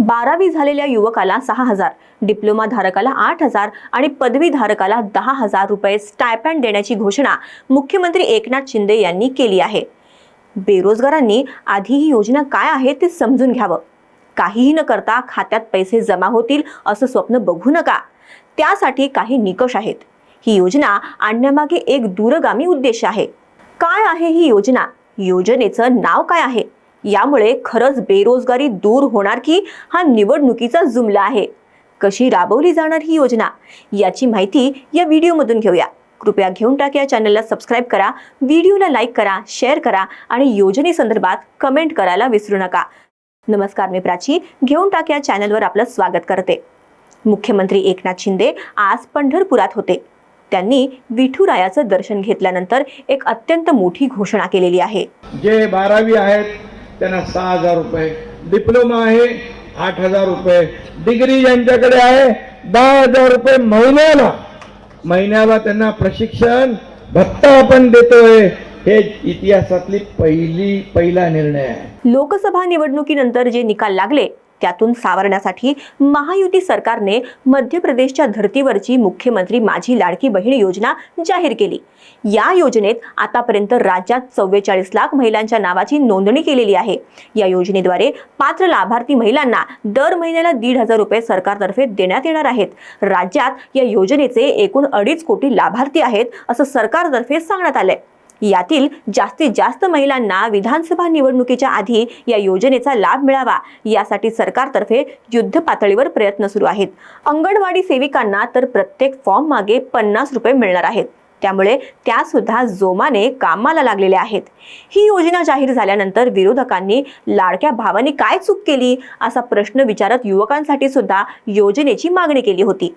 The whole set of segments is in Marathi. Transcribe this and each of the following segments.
बारावी झालेल्या युवकाला सहा हजार डिप्लोमा धारकाला आठ हजार आणि पदवी धारकाला दहा हजार रुपये स्टायपँड देण्याची घोषणा मुख्यमंत्री एकनाथ शिंदे यांनी केली आहे. बेरोजगारांनी आधी ही योजना काय आहे ते समजून घ्यावं. काहीही न करता खात्यात पैसे जमा होतील असं स्वप्न बघू नका. त्यासाठी काही निकष आहेत. ही योजना आणण्यामागे एक दूरगामी उद्देश आहे. काय आहे ही योजना? योजनेचं नाव काय आहे? यामुळे खरंच बेरोजगारी दूर होणार की हा निवडणुकीचा जुमला आहे. कशी राबवली जाणार ही योजना? याची माहिती या व्हिडिओमधून घेऊया. कृपया घेऊन टाक या चॅनलला सबस्क्राईब करा व्हिडिओला लाईक करा शेअर करा आणि योजनेसंदर्भात कमेंट करायला विसरू नका. नमस्कार मी प्राची घेऊन टाक या चॅनलवर आपलं स्वागत करते. मुख्यमंत्री एकनाथ शिंदे आज पंढरपुरात होते. त्यांनी विठुरायाचं दर्शन घेतल्यानंतर एक अत्यंत मोठी घोषणा केलेली आहे. जे बारावी आहेत त्यांना सहा हजार रुपये. डिप्लोमा आहे आठ हजार रुपये. डिग्री ज्यांच्याकडे आहे दहा हजार रुपये महिन्याला. महिन्याला त्यांना प्रशिक्षण भत्ता आपण देतोय. हे इतिहासातली पहिली पहिला निर्णय आहे. लोकसभा निवडणुकीनंतर जे निकाल लागले त्यातून सावरण्यासाठी महायुती सरकारने मध्य प्रदेशच्या धर्तीवरची मुख्यमंत्री माझी लाडकी बहीण योजना जाहीर केली. या योजनेत आतापर्यंत राज्यात चव्वेचाळीस लाख महिलांच्या नावाची नोंदणी केलेली आहे. या योजनेद्वारे पात्र लाभार्थी महिलांना दर महिन्याला दीड हजार रुपये सरकारतर्फे देण्यात येणार आहेत. राज्यात या योजनेचे एकूण अडीच कोटी लाभार्थी आहेत असं सरकारतर्फे सांगण्यात आलंय. यातील जास्तीत जास्त महिलांना विधानसभा निवडणुकीच्या आधी या योजनेचा लाभ मिळावा. यासाठी सरकारतर्फे युद्ध पातळीवर प्रयत्न सुरू आहेत. अंगणवाडी सेविकांना तर प्रत्येक फॉर्म मागे पन्नास रुपये मिळणार आहेत. त्यामुळे त्या सुद्धा जोमाने कामाला लागलेल्या आहेत. ही योजना जाहीर झाल्यानंतर विरोधकांनी लाडक्या भावाने काय चूक केली? असा प्रश्न विचारत युवकांसाठी सुद्धा योजनेची मागणी केली होती.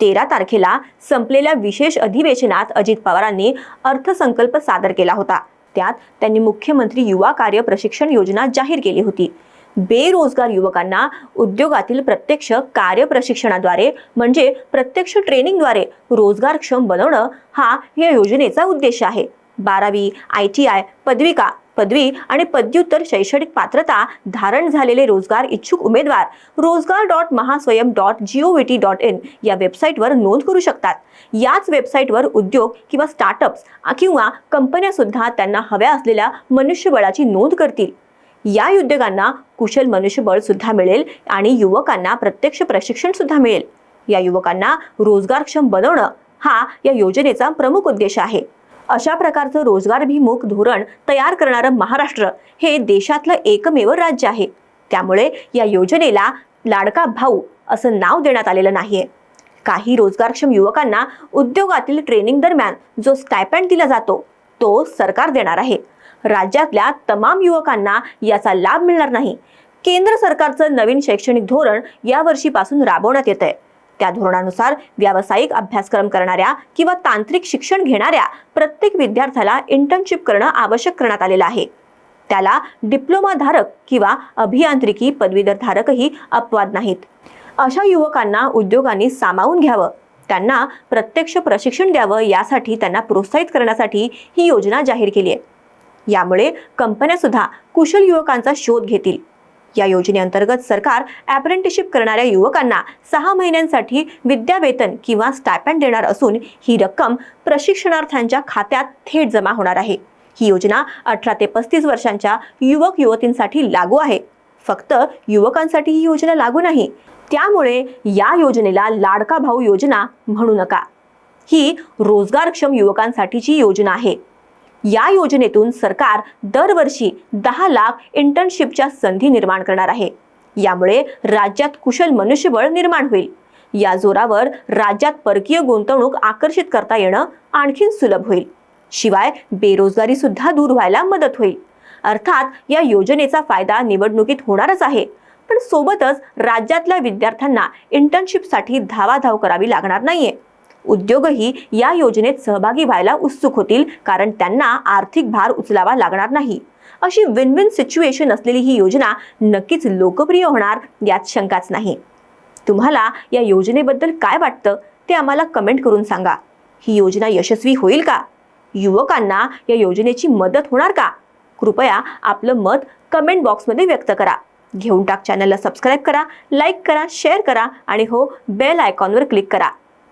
तेरा तारखेला संपलेल्या विशेष अधिवेशनात अजित पवारांनी अर्थसंकल्प सादर केला होता. त्यात त्यांनी मुख्यमंत्री युवा कार्य प्रशिक्षण योजना जाहीर केली होती. बेरोजगार युवकांना उद्योगातील प्रत्यक्ष कार्य प्रशिक्षणाद्वारे म्हणजे प्रत्यक्ष ट्रेनिंगद्वारे रोजगारक्षम बनवणं हा या योजनेचा उद्देश आहे. बारावी आय टी आय पदविका पदवी आणि पदव्युत्तर शैक्षणिक पात्रता धारण झालेले रोजगार इच्छुक उमेदवार Rojgar dot Mahaswayam dot GOV dot in या वेबसाईटवर नोंद करू शकतात. याच वेबसाईटवर उद्योग किंवा स्टार्टअप्स किंवा कंपन्या सुद्धा त्यांना हव्या असलेल्या मनुष्यबळाची नोंद करतील. या उद्योगांना कुशल मनुष्यबळ सुद्धा मिळेल आणि युवकांना प्रत्यक्ष प्रशिक्षण सुद्धा मिळेल. या युवकांना रोजगारक्षम बनवणं हा या योजनेचा प्रमुख उद्देश आहे. अशा प्रकारचं रोजगारभिमुख धोरण तयार करणारं महाराष्ट्र हे देशातलं एकमेव राज्य आहे. त्यामुळे या योजनेला लाडका भाऊ असं नाव देण्यात आलेलं नाहीये. काही रोजगारक्षम युवकांना उद्योगातील ट्रेनिंग दरम्यान जो स्टायपँड दिला जातो तो सरकार देणार आहे. राज्यातल्या तमाम युवकांना याचा लाभ मिळणार नाही. केंद्र सरकारचं नवीन शैक्षणिक धोरण यावर्षीपासून राबवण्यात येत आहे त्या धोरणानुसार व्यावसायिक अभ्यासक्रम करणाऱ्या किंवा तांत्रिक शिक्षण घेणाऱ्या प्रत्येक विद्यार्थ्याला इंटर्नशिप करणं आवश्यक करण्यात आलेलं आहे. त्याला डिप्लोमा धारक किंवा अभियांत्रिकी पदवीधर धारकही अपवाद नाहीत. अशा युवकांना उद्योगांनी सामावून घ्यावं. त्यांना प्रत्यक्ष प्रशिक्षण द्यावं यासाठी त्यांना प्रोत्साहित करण्यासाठी ही योजना जाहीर केली आहे. यामुळे कंपन्या सुद्धा कुशल युवकांचा शोध घेतील. या योजनेअंतर्गत सरकार अप्रेंटिसशिप करणाऱ्या युवकांना सहा महिन्यांसाठी विद्यावेतन किंवा स्टायपँड देणार असून ही रक्कम प्रशिक्षणार्थ्यांच्या खात्यात थेट जमा होणार आहे. ही योजना अठरा ते पस्तीस वर्षांच्या युवक युवतींसाठी लागू आहे. फक्त युवकांसाठी ही योजना लागू नाही. त्यामुळे या योजनेला लाडका भाऊ योजना म्हणू नका. ही रोजगारक्षम युवकांसाठीची योजना आहे. या योजनेतून सरकार दरवर्षी दहा लाख इंटर्नशिपच्या संधी निर्माण करणार आहे. यामुळे राज्यात कुशल मनुष्यबळ निर्माण होईल. या जोरावर राज्यात परकीय गुंतवणूक आकर्षित करता येणं आणखीन सुलभ होईल. शिवाय बेरोजगारी सुद्धा दूर व्हायला मदत होईल. अर्थात या योजनेचा फायदा निवडणुकीत होणारच आहे. पण सोबतच राज्यातल्या विद्यार्थ्यांना इंटर्नशिपसाठी धावाधाव करावी लागणार नाहीये. उद्योगही या योजनेत सहभागी व्हायला उत्सुक होतील कारण त्यांना आर्थिक भार उचलावा लागणार नाही. अशी विन विन सिच्युएशन असलेली ही योजना नक्कीच लोकप्रिय होणार यात शंकाच नाही. तुम्हाला या योजनेबद्दल काय वाटतं ते आम्हाला कमेंट करून सांगा. ही योजना यशस्वी होईल का? युवकांना या योजनेची मदत होणार का? कृपया आपलं मत कमेंट बॉक्समध्ये व्यक्त करा. घेऊन टाक चॅनलला सबस्क्राईब करा लाईक करा शेअर करा आणि हो बेल आयकॉनवर क्लिक करा.